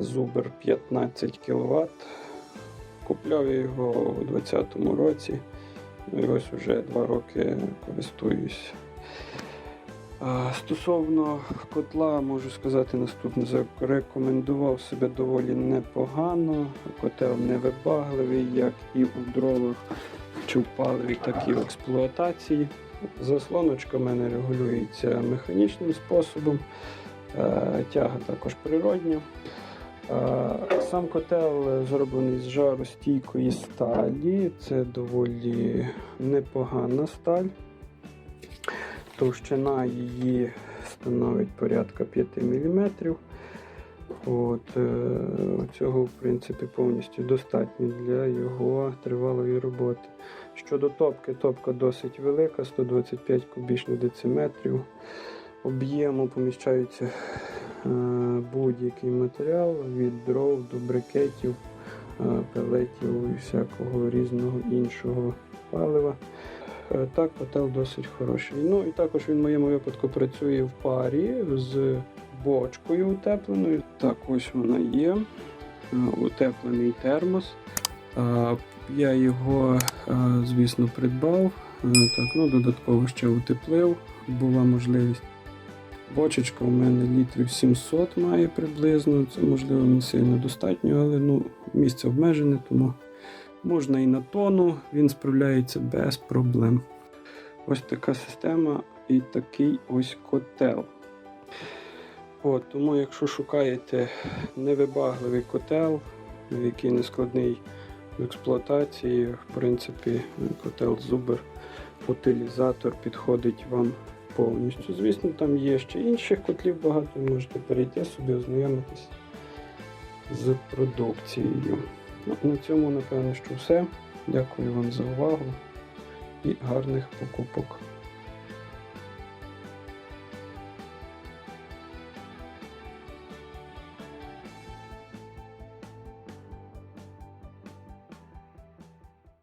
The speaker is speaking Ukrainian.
Zubr 15 кВт. Купляв я його у 2020 році. І ось вже два роки користуюсь. Стосовно котла, можу сказати наступне. Зарекомендував себе доволі непогано. Котел невибагливий, як і у дровах, чи в паливі, так і в експлуатації. Заслоночка в мене регулюється механічним способом, е, тяга також природня. Е, Сам котел зроблений з жаростійкої сталі. Це доволі непогана сталь. Товщина її становить порядка 5 мм. От, е, цього, в принципі, повністю достатньо для його тривалої роботи. Щодо топки, топка досить велика, 125 кубічних дециметрів. Об'єму поміщається будь-який матеріал від дров до брикетів, е, пелетів і всякого різного іншого палива. Е, Так, котел досить хороший. Ну і також він в моєму випадку працює в парі з бочкою утепленою. Так, ось вона є. Е, Утеплений термос. Е, Я його, е, звісно, придбав. Е, Так, ну, додатково ще утеплив. Була можливість. Бочечка у мене літрів 700 має приблизно. Це можливо не сильно достатньо, але ну, місце обмежене, тому можна і на тону, він справляється без проблем. Ось така система і такий ось котел. От, тому, якщо шукаєте невибагливий котел, який не складний в експлуатації, в принципі, котел Zubr утилізатор підходить вам повністю. Звісно, там є ще інших котлів багато, можете перейти собі, ознайомитись з продукцією. Ну, на цьому, напевно, що все. Дякую вам за увагу і гарних покупок.